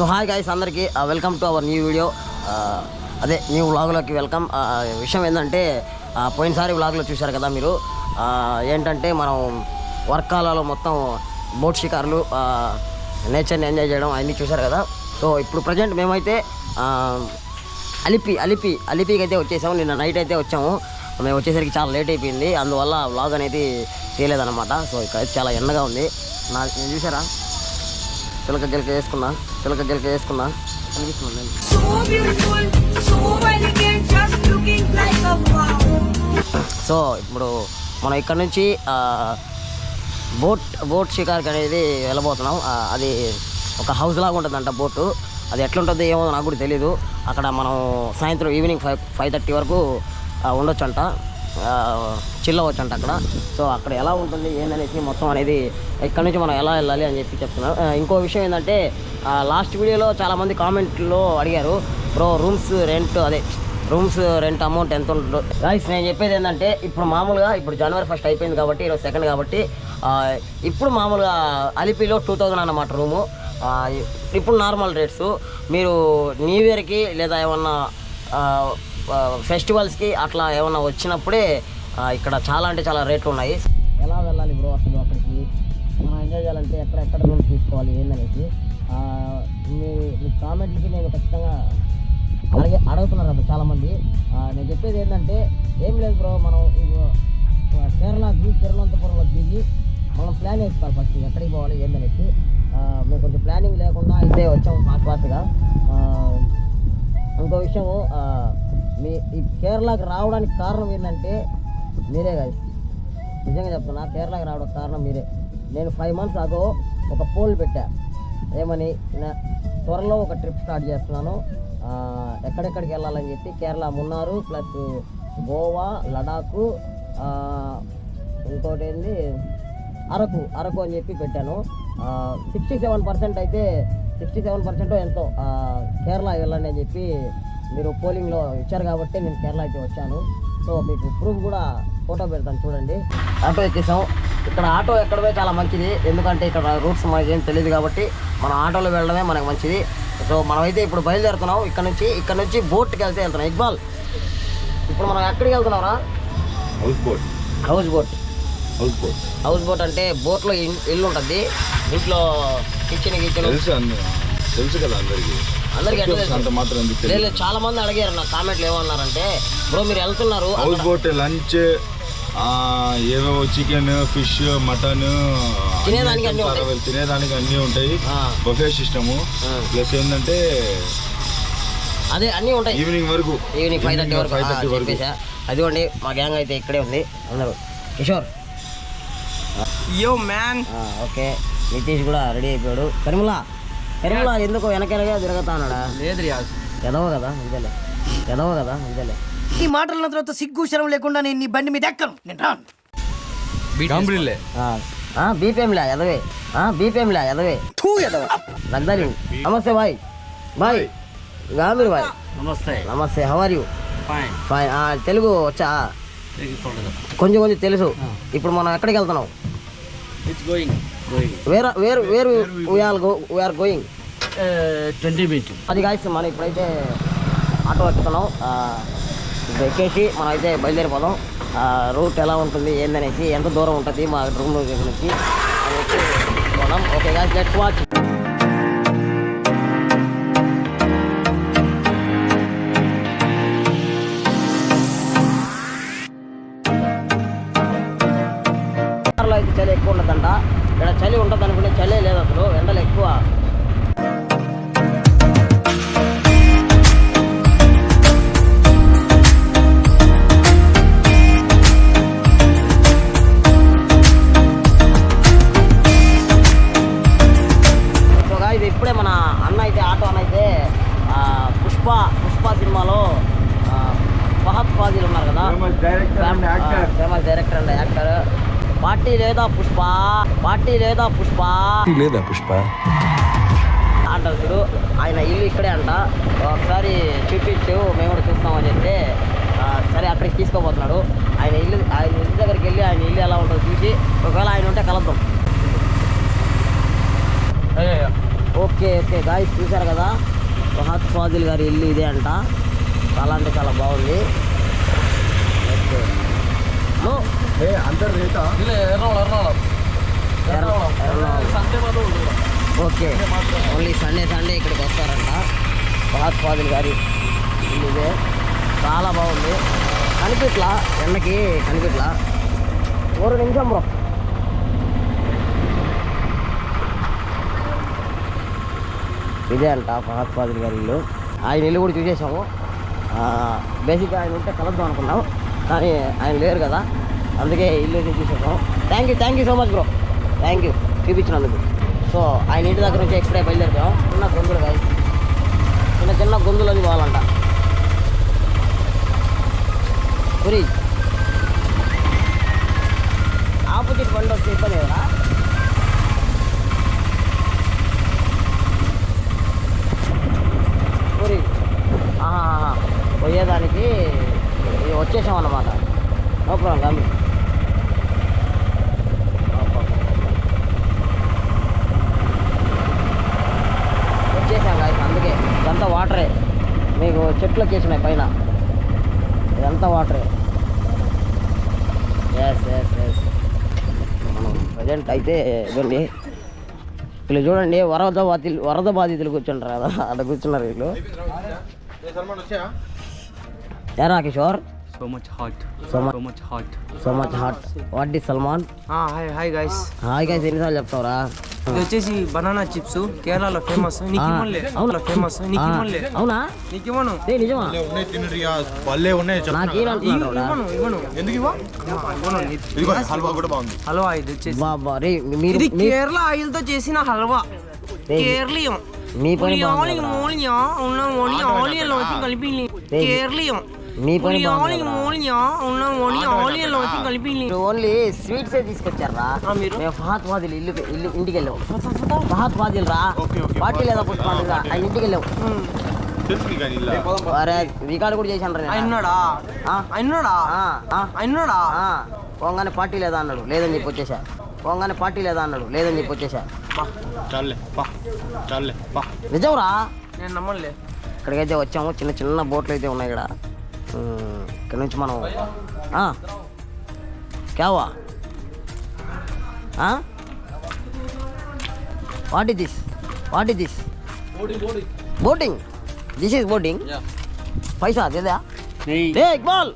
So hi guys అందరికీ welcome to our new video అదే new వ్లాగ్లోకి వెల్కమ్ విషయం ఏంటంటే పోయినసారి వ్లాగ్లో చూశారు కదా మీరు? ఏంటంటే మనం వర్కాలలో మొత్తం బోట్ షికారులు నేచర్ని ఎంజాయ్ చేయడం అన్నీ చూశారు కదా? సో ఇప్పుడు ప్రజెంట్ మేమైతే అలిపి అలిపి అలిపికి అయితే వచ్చేసాము. నిన్న నైట్ అయితే వచ్చాము. మేము వచ్చేసరికి చాలా లేట్ అయిపోయింది. అందువల్ల వ్లాగ్ అనేది తీయలేదన్నమాట సో ఇక్కడ చాలా ఎండగా ఉంది. నా నేను చూసారా చిలక గిలక వేసుకున్నా చిలక గిలక వేసుకున్నా. సో ఇప్పుడు మనం ఇక్కడ నుంచి బోట్ బోట్ షికార్కి అనేది వెళ్ళబోతున్నాం. అది ఒక హౌస్ లాగా ఉంటుందంట బోటు. అది ఎట్లుంటుంది ఏమో నాకు కూడా తెలీదు. అక్కడ మనం సాయంత్రం ఈవినింగ్ ఫైవ్ ఫైవ్ థర్టీ వరకు ఉండొచ్చు అంట చిల్లవచ్చు అంట అక్కడ. సో అక్కడ ఎలా ఉంటుంది ఏందనేసి మొత్తం అనేది ఇక్కడ నుంచి మనం ఎలా వెళ్ళాలి అని చెప్పి చెప్తున్నాను ఇంకో విషయం ఏంటంటే లాస్ట్ వీడియోలో చాలామంది కామెంట్లో అడిగారు బ్రో రూమ్స్ రెంట్ అదే రూమ్స్ రెంట్ అమౌంట్ ఎంత ఉంటుందో? గాయస్ నేను చెప్పేది ఏంటంటే ఇప్పుడు మామూలుగా ఇప్పుడు జనవరి ఫస్ట్ అయిపోయింది కాబట్టి ఈరోజు సెకండ్ కాబట్టి ఇప్పుడు మామూలుగా అలిపిలో టూ థౌజండ్ అన్నమాట రూము. ఇప్పుడు నార్మల్ రేట్స్ మీరు న్యూ ఇయర్కి లేదా ఏమన్నా ఫెస్టివల్స్కి అట్లా ఏమైనా వచ్చినప్పుడే ఇక్కడ చాలా అంటే చాలా రేట్లు ఉన్నాయి ఎలా వెళ్ళాలి బ్రో అసలు అక్కడికి? మనం ఎంజాయ్ చేయాలంటే ఎక్కడ ఎక్కడ రూమ్స్ తీసుకోవాలి ఏందనేసి? మీ మీ కామెంట్లకి నేను ఖచ్చితంగా అలాగే అడుగుతున్నారు అప్పుడు చాలామంది? నేను చెప్పేది ఏంటంటే ఏం లేదు బ్రో మనం కేరళ ఆ, తిరువనంతపురంలో దిగి మనం ప్లాన్ వేసుకోవాలి ఫస్ట్ ఎక్కడికి పోవాలి ఏందనేసి. మేము కొంచెం ప్లానింగ్ లేకుండా అయితే వచ్చాము ఫాస్ట్ ఫాస్ట్గా ఇంకో విషయము మీ ఈ కేరళకు రావడానికి కారణం ఏంటంటే మీరే కదా నిజంగా చెప్తున్నా కేరళకి రావడానికి కారణం మీరే. నేను ఫైవ్ మంత్స్ అగో ఒక పోల్ పెట్టా. ఏమని? నా- త్వరలో ఒక ట్రిప్ స్టార్ట్ చేస్తున్నాను. ఎక్కడెక్కడికి వెళ్ళాలని చెప్పి కేరళ మున్నారు ప్లస్ గోవా లడాకు ఇంకోటి ఏంది? అరకు అరకు అని చెప్పి పెట్టాను. సిక్స్టీ సెవెన్ పర్సెంట్ అయితే సిక్స్టీ సెవెన్ పర్సెంట్ ఎంతో కేరళ వెళ్ళండి అని చెప్పి మీరు పోలింగ్లో ఇచ్చారు కాబట్టి నేను కేరళ అయితే వచ్చాను. సో మీకు ప్రూఫ్ కూడా ఫోటో పెడతాను చూడండి. ఆటో ఎక్కేసాం. ఇక్కడ ఆటో ఎక్కడవే చాలా మంచిది. ఎందుకంటే ఇక్కడ రూట్స్ మనకి ఏం తెలియదు కాబట్టి మనం ఆటోలో వెళ్ళడమే మనకు మంచిది. సో మనమైతే ఇప్పుడు బయలుదేరుతున్నాం. ఇక్కడ నుంచి ఇక్కడ నుంచి బోట్కి వెళ్తే వెళ్తున్నాం. ఇక్బాల్ ఇప్పుడు మనం ఎక్కడికి వెళ్తున్నారా house boat house boat house boat house boat అంటే బోట్లో ఇల్లు ఉంటుంది. ఇంట్లో కిచెన్ కిచెన్ తెలుసు తెలుసు కదా అందరికి. అందరికీ? అంత మాత్రం లేదు చాలా మంది అడిగారు నా కామెంట్లు ఏమన్నారంటే బ్రో మీరు వెళ్తున్నారు హౌస్ బోట్ లంచ్ ఏవేవో చికెన్ ఫిష్ మటన్ తినేదానికి అన్నీ ఉంటాయి. తినేదానికి అన్నీ ఉంటాయి. Buffet system. ప్లస్ ఏంటంటే అదే అన్నీ ఉంటాయి. ఈవినింగ్ వరకు. ఈవినింగ్ ఫైవ్ థర్టీ వరకు. ఫైవ్ థర్టీ వరకు. అదిగోండి మా గ్యాంగ్ అయితే ఇక్కడే ఉంది. అందరూ. కిషోర్ యో మ్యాన్ ఆ, ఓకే. నితీష్ కూడా రెడీ అయిపోయాడు. కరిములా కరిములా ఎందుకు వెనకెనగా తిరగతా అన్నాడా లేదు రియాజ్. ఎదవ కదా అంతేలే. ఎదవ కదా అంతేలే. ఈ మాటల తర్వాత సిగ్గు శరం లేకుండా నేను నీ బండి మీద ఎక్కను. నేను రాను. గంబ్రిల్లే బీపీఎంలా ఎదవే. బీపీఎంలా ఎదవే. తూ ఎదవ. నగ్దాలి నమస్తే బాయ్. బాయ్. గామీర్ బాయ్. నమస్తే. నమస్తే how are you fine fine Telugu వచ్చా? కొంచెం కొంచెం తెలుసు. ఇప్పుడు మనం ఎక్కడికి వెళ్తున్నాం? It's going where where where we're go we're going twenty minute అది కాదు మనం ఇప్పుడైతే ఆటో ఎక్కుతున్నాం. ఎక్కేసి మనం అయితే బయలుదేరిపోదాం. రూట్ ఎలా ఉంటుంది ఏందనేసి ఎంత దూరం ఉంటుంది మా రూమ్ నుంచి పోదాం ఓకే గాయస్ లెట్స్ వాచ్ ఉంటుందంట. ఇక్కడ చలి ఉంటుంది అనుకుంటే చలి లేదు అసలు ఎండలు ఎక్కువ. పార్టీ లేదా పుష్ప? పార్టీ లేదా పుష్ప? లేదా పుష్ప? అంటారు చూడు ఆయన ఇల్లు ఇక్కడే అంట. ఒకసారి చూపించు మేము కూడా చూస్తామని చెప్తే సరే అక్కడికి తీసుకోబోతున్నాడు. ఆయన ఇల్లు ఆయన ఇంటి దగ్గరికి వెళ్ళి ఆయన ఇల్లు ఎలా ఉంటుందో చూసి ఒకవేళ ఆయన ఉంటే కలుద్దాం. ఓకే ఓకే ఓకే గాయస్ చూశారు కదా? మహాత్ ఫాజిల్ గారి ఇల్లు ఇదే అంట. చాలా అంటే చాలా బాగుంది. Okay. Okay. Only Sunday Sunday ఇక్కడికి వస్తారంట. ఫాజిల్ గారి ఇల్లు ఇదే. చాలా బాగుంది. కనిపిట్లా? ఎండకి కనిపిట్లా? ఒక నిమిషం బ్రో. ఇదే అంట ఫహద్ ఫాజిల్ గారి ఇల్లు. ఆయన ఇల్లు కూడా చూసేసాము. బేసిక్గా ఆయన ఉంటే కలద్దాం అనుకున్నాం. కానీ ఆయన లేరు కదా. అందుకే ఇల్లు అయితే thank you thank you so much bro thank you చూపించినందుకు. So ఆయన ఇంటి దగ్గర నుంచి ఎక్కడే బయలుదేరుతాం చిన్న గొంతులు కాదు. చిన్న చిన్న గొంతులు అది పోవాలంట పురి ఆపోజిట్ బండి వస్తే ఇబ్బంది కదా? పురి ఆహా, పోయేదానికి వచ్చేసామన్నమాట. వచ్చేసాం అన్నమాట నో ప్రాబ్లం కానీ వచ్చేసాం కాదు అందుకే. ఇదంతా వాటరే మీకు చెట్లు వచ్చేసినాయి పైన. ఇదంతా వాటరే ఎస్ ఎస్ ఎస్ మనం ప్రజెంట్ అయితే ఇదండి వీళ్ళు చూడండి వరద బాధితులు వరద బాధితులు కూర్చుంటారు కదా. అక్కడ కూర్చున్నారు వీళ్ళు. ఏరా Kishore? So much hot. So much So much hot. D Salman hi hi guys hi guys ఎన్నిసార్లు చెప్తావురా? ఇది వచ్చేసి బనానా చిప్స్ కేరళలో ఫేమస్ అవునా? ఫేమస్ ఆ, నీకిమోన్లే అవునా? నీకిమోను ఏ నిజమా? ఉన్నాయి తినరియా పల్లె ఉన్నాయి చెప్తున్నా నాకేం కదా. అంటున్నాడు ఇవ్వను ఇవ్వను. ఎందుకు ఇవ్వ? ఇవ్వను ఇదిగో హల్వా కూడా బాగుంది. హల్వా ఇది వచ్చేసి. బాబా రే మీరు ఇది మీ- కేరళ ఆయిల్తో చేసిన హల్వా. ఏయ్, కేరళీయం. మీ పని బాగుంది ఆలియన్ వచ్చి కలిపి కేరళీయం. మీ పని ఓన్లీ స్వీట్స్ తీసుకొచ్చారా ఆ, మీరు? మేము ఫహద్ ఫాదిల్ ఇల్లు ఇల్లు ఇంటికి వెళ్ళాం. ఫహద్ ఫాదిల్ రా. Okay, okay. పార్టీ లేదా పుష్పాండుగా ఆ ఇంటికి వెళ్ళాం. అరే రికార్డు కూడా చేశాను రా ఆ, అయినాడా ఆ. పోగానే పార్టీ లేదా అన్నాడు. లేదని చెప్పి వచ్చేసా. పోగానే పార్టీ లేదా అన్నాడు. లేదని చెప్పి వచ్చేసా. నిజంరా? నేను నమ్మలే ఇక్కడికైతే వచ్చాము. చిన్న చిన్న బోట్లు అయితే ఉన్నాయి ఇక్కడ. ఉమ్, ఇక్కడ నుంచి మనం ఆ, క్యావా what is this what is this boating this is boating పైసా దేదా नहीं రే ఇక్బాల్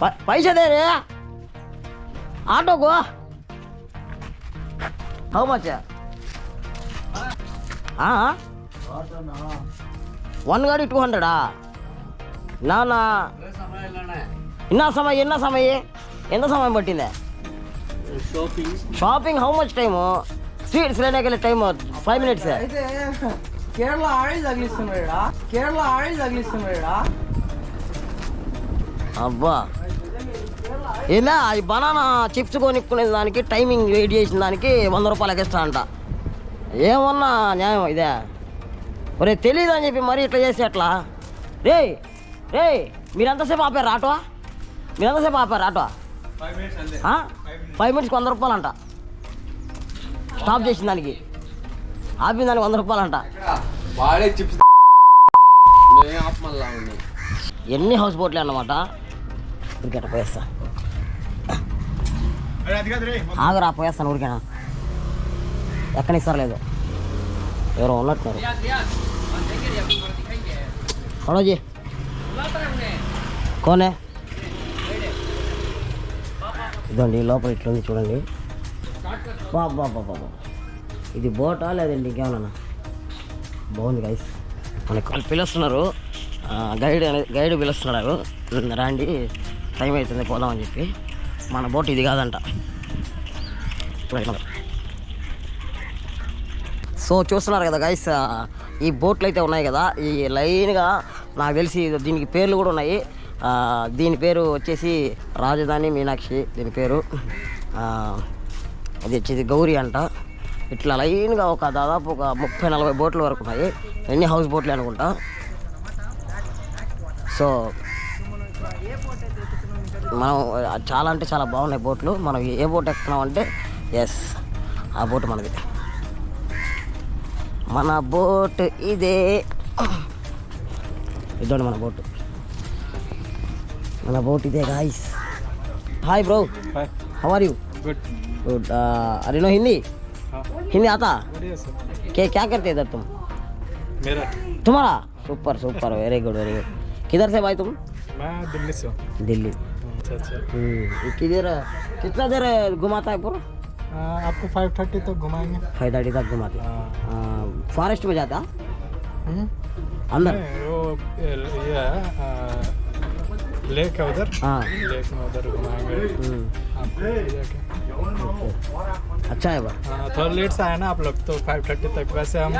ప- పైసా దే రే ఆటోకు హౌ మచ్ వన్ గాడి టూ హండ్రెడా நானா என்ன சமயம் என்ன சமயம் எந்த சமயம் பட்டிருந்தேன் shopping how much time? Sweets లేనకెళ్ళి time five minutes. అబ్బా. ఇలా అది బనానా చిప్స్ కొనుక్కునే దానికి టైమింగ్ వెయిట్ చేసిన దానికి వంద రూపాయలు ఎక్స్ట్రా అంట. ఏమన్నా న్యాయం ఇదే? ఒరే తెలియదు అని చెప్పి మరీ ఇట్లా చేసి అట్లా రే రే మీరెంతసేపు ఆపారు? ఆటో మీరెంతసేపు ఆపారు ఆటో? ఫైవ్ మినిట్స్కి వంద రూపాయలు అంట స్టాప్ చేసిన దానికి. ఆపిన దానికి వంద రూపాయలు అంట వాడే చిప్స్ ఎన్ని హౌస్ బోట్లే అన్నమాట? ఊరికేట పోయేస్తా. ఆగరా పోయేస్తాను ఊరికేనా ఎక్కనిస్తారు లేదు. ఎవరో ఉన్నట్టున్నారు. హలోజీ కోనే. ఇదండి లోపల ఇట్లుంది చూడండి. బాబా బాబా బాబా ఇది బోటా లేదండి ఇంకేమన్నా? బాగుంది గైస్ మనకి వాళ్ళు పిలుస్తున్నారు. గైడ్ అనేది గైడ్ పిలుస్తున్నారు రాండి రండి టైం అవుతుంది పోదామని చెప్పి. మన బోట్ ఇది కాదంట. సో చూస్తున్నారు కదా గైస్ ఈ బోట్లు అయితే ఉన్నాయి కదా. ఈ లైన్గా నాకు తెలిసి దీనికి పేర్లు కూడా ఉన్నాయి. దీని పేరు వచ్చేసి రాజధాని మీనాక్షి దీని పేరు. ఇది అది వచ్చేసి గౌరీ అంట. ఇట్లా లైన్గా ఒక దాదాపు ఒక ముప్పై నలభై బోట్ల వరకు ఉన్నాయి. ఎన్ని హౌస్ బోట్లే అనుకుంటా. సో మనం చాలా అంటే చాలా బాగున్నాయి బోట్లు. మనం ఏ బోట్ ఎక్కుతున్నాం అంటే ఎస్ ఆ బోట్ మనది. మన బోట్ ఇదే. ఇదండి మన బోట్ మన బోట్ ఇదే guys hi bro Hi. How are you Good. Good अरे नो हिंदी हाँ. हिंदी आता बढ़िया सर क्या क्या करते इधर तुम मेरा तुम्हारा super super very good very good किधर से भाई तुम मैं दिल्ली से हूँ दिल्ली अच्छा अच्छा हम्म, किधर कितना देर घुमाता है पूरा आ, आपको फाइव थर्टी तक घुमाएंगे फाइव थर्टी तक घुमाते हाँ. फॉरेस्ट में जाता हम्म? अंदर नहीं, वो ये ये है आ, लेक है उधर हाँ लेक में उधर घुमाएंगे हम्म, आपको ले जाके अच्छा है बा हाँ थोड़ा लेट से आए ना आप लोग तो फाइव थर्टी तक वैसे हम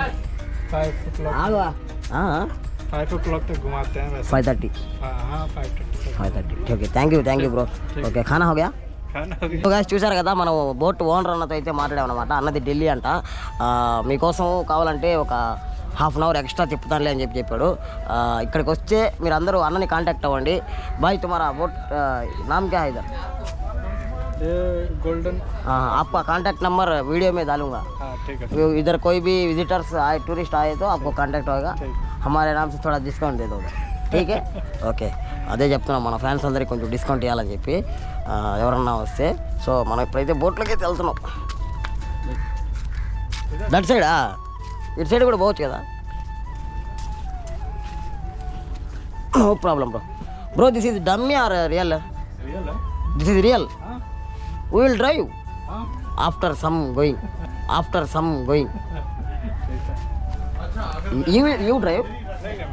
फाइव ओ क्लॉक आगा हाँ फाइव ओ क्लॉक तक घुमाते हैं वैसे फाइव थर्टी हाँ हाँ फाइव थर्टी तक five thirty okay thank you thank you bro okay ఖానా హోగా खाना हो गया గాయస్ చూసారు కదా మనం బోట్ ఓనర్ అన్నతో అయితే మాట్లాడామన్నమాట అన్నది ఢిల్లీ అంట ఆ, మీకోసం కావాలంటే ఒక హాఫ్ అన్ అవర్ ఎక్స్ట్రా తిప్పుతానులే అని చెప్పి చెప్పాడు ఆ, ఇక్కడికి వస్తే మీరు అందరూ అన్నని కాంటాక్ట్ అవ్వండి బాయ్ తుమారా బోట్ ఆ, నామ్ క్యా है इधर ये गोल्डन हाँ आपका कांटेक्ट नंबर वीडियो में डालूंगा हाँ ठीक है वो इधर कोई भी विजिटर्स आए टूरिस्ट आए तो आपको कांटेक्ट होगा ठीक. हमारे नाम से थोड़ा डिस्काउंट दे दोगे ठीक है ఓకే అదే చెప్తున్నాం మన ఫ్యాన్స్ అందరికి కొంచెం డిస్కౌంట్ ఇవ్వాలని చెప్పి ఆ, ఎవరన్నా వస్తే సో మనం ఇప్పుడైతే బోట్లకి అయితే వెళ్తున్నాం దట్ సైడా ఇటు సైడ్ కూడా పోవచ్చు కదా. No problem bro. Bro this is dumb or real this is real we will drive after some going after some going you you drive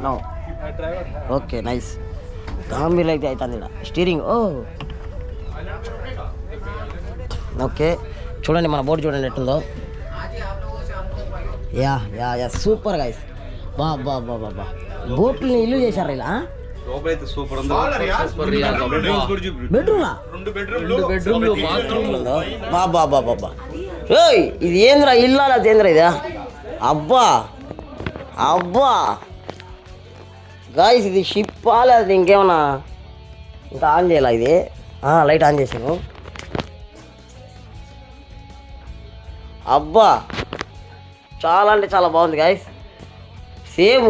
no okay nice Gambhir అయితే అవుతుంది స్టీరింగ్ ఓ ఓకే చూడండి మన board చూడండి ఎట్టుందో. Yeah yeah yeah super guys బా బా బా బా బా. బోట్లని ఇల్లు చేశారు ఇలా సూపర్ ఉంది. సూపర్ రియల్ బెడ్రూమా? రెండు బెడ్రూమ్లు. బాత్రూమ్ బా బా బా బా బా ఏయ్ ఇది ఏంద్రా? ఇల్లా లేదా ఏంద్రా ఇదా? అబ్బా! అబ్బా! గాయస్ ఇది షిప్ లేదా ఇంకేమన్నా ఇంకా ఆన్ చేయాలా ఇది? ఆ, లైట్ ఆన్ చేసాను అబ్బా! చాలా అంటే చాలా బాగుంది గాయస్ సేమ్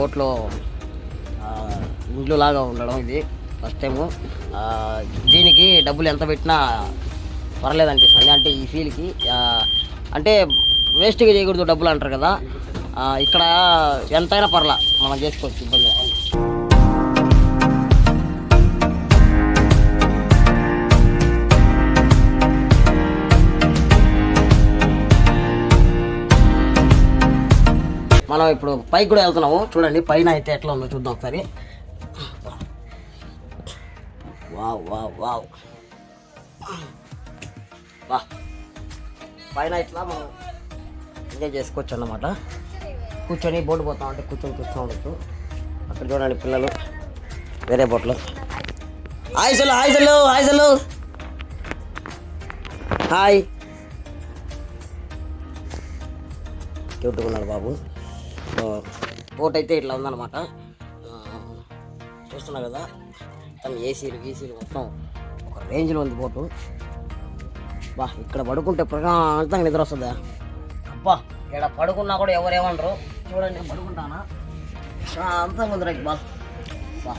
కోర్టులో బోట్లో ఇండ్లు లాగా ఉండడం ఇది ఫస్ట్ టైము దీనికి డబ్బులు ఎంత పెట్టినా పర్లేదు అనిపిస్తుంది. అంటే ఈ ఫీల్కి అంటే వేస్ట్గా చేయకూడదు డబ్బులు అంటారు కదా. ఇక్కడ ఎంతైనా పర్లా మనం చేసుకోవచ్చు ఇబ్బంది మనం ఇప్పుడు పైకి కూడా వెళ్తున్నాము. చూడండి పైన అయితే ఎట్లా ఉందో చూద్దాం ఒకసారి. Wow wow wow. వా. పైన ఇట్లా మనం ఎంజాయ్ చేసుకోవచ్చు అన్నమాట. కూర్చొని బోటు పోతాం అంటే కూర్చొని కూర్చో ఉండొచ్చు. అక్కడ చూడండి పిల్లలు వేరే బోట్లో హాయ్ సలు హాయ్ సలు హాయ్ సలు హాయ్. క్యూట్గా ఉన్నాడు బాబు. బోట్ అయితే ఇట్లా ఉందన్నమాట. ఆ, చూస్తున్నా కదా మొత్తం ఏసీలు గీసీలు మొత్తం ఒక రేంజ్లో ఉంది బోటు బా ఇక్కడ పడుకుంటే ప్రశాంతంగా నిద్ర వస్తుందా? అబ్బా ఇక్కడ పడుకున్నా కూడా ఎవరేమనరు. చూడండి నేను పడుకుంటానా? ప్రశాంతంగా ఉంది రైట్ బా. బా.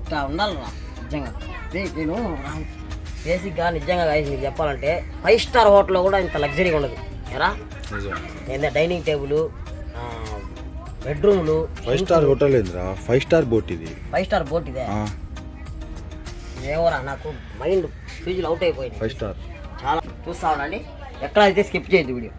ఇట్లా ఉండాలరా నిజంగా. నేను బేసిక్గా నిజంగా guys చెప్పాలంటే ఫైవ్ స్టార్ హోటల్లో కూడా ఇంత లగ్జరీగా ఉండదు. ఎరా ఏంటంటే డైనింగ్ టేబుల్ బెడ్రూమ్లు ఫైవ్ స్టార్ హోటల్ ఏందిరా? ఫైవ్ స్టార్ బోట్ ఇది. ఫైవ్ స్టార్ బోట్ ఇదే. ఆ, ఏమోరా నాకు మైండ్ ఫీజులు అవుట్ అయిపోయింది ఫైవ్ స్టార్. చాలా చూస్తా ఉండండి. ఎక్కడ అయితే స్కిప్ చేయొద్దు video.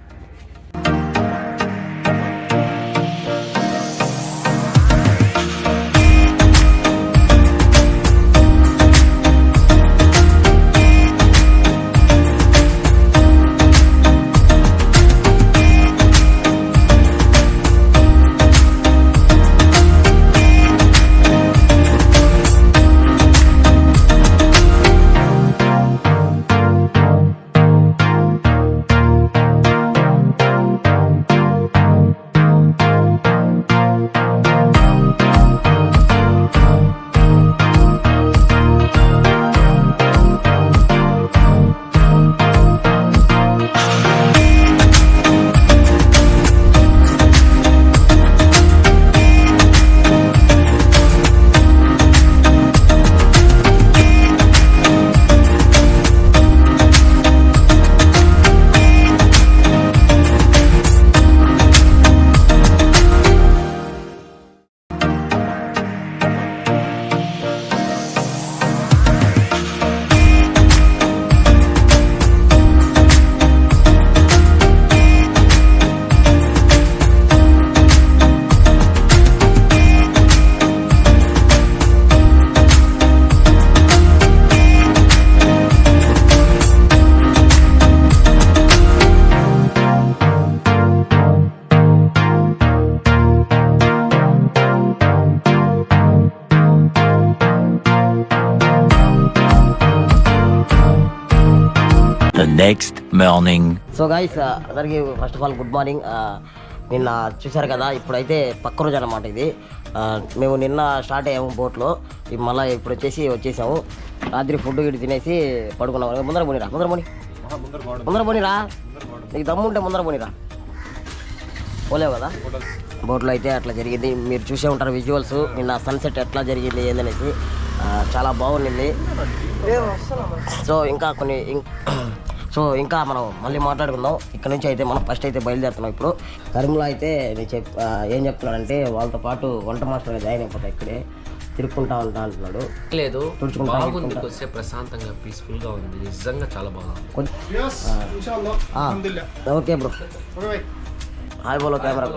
The next morning so guys అందరికీ first of all good morning నిన్న చూశారు కదా ఇప్పుడైతే పక్క రోజు అనమాట ఇది. Uh, మేము నిన్న స్టార్ట్ అయ్యాము బోట్లో మళ్ళీ ఇప్పుడు వచ్చేసి వచ్చేసాము. రాత్రి ఫుడ్ గిట్ తినేసి పడుకున్నాము. ముందర పోనీరా ముందర పోని. ముందర పోనీరా? నీకు దమ్ము ఉంటే ముందర పోనీరా. పోలేవు కదా? బోట్లో అయితే అట్లా జరిగింది. మీరు చూసే ఉంటారు విజువల్స్ నిన్న సన్సెట్ ఎట్లా జరిగింది ఏందనేసి. Uh, చాలా బాగుండింది. సో ఇంకా కొన్ని సో ఇంకా మనం మళ్ళీ మాట్లాడుకుందాం. ఇక్కడ నుంచి అయితే మనం ఫస్ట్ అయితే బయలుదేరుతున్నాం ఇప్పుడు. కరీంలో అయితే నేను చెప్ ఏం చెప్తున్నాడంటే వాళ్ళతో పాటు వంట మాస్టర్గా జాయిన్ అయిపోతా ఇక్కడే. తిరుక్కుంటా ఉంటా అంటున్నాడు. లేదు బాగుంది. కొద్దిసేపు ప్రశాంతంగా పీస్ఫుల్గా ఉంది. నిజంగా చాలా బాగుంది. Okay bro. హాయ్ బోలో కెమెరా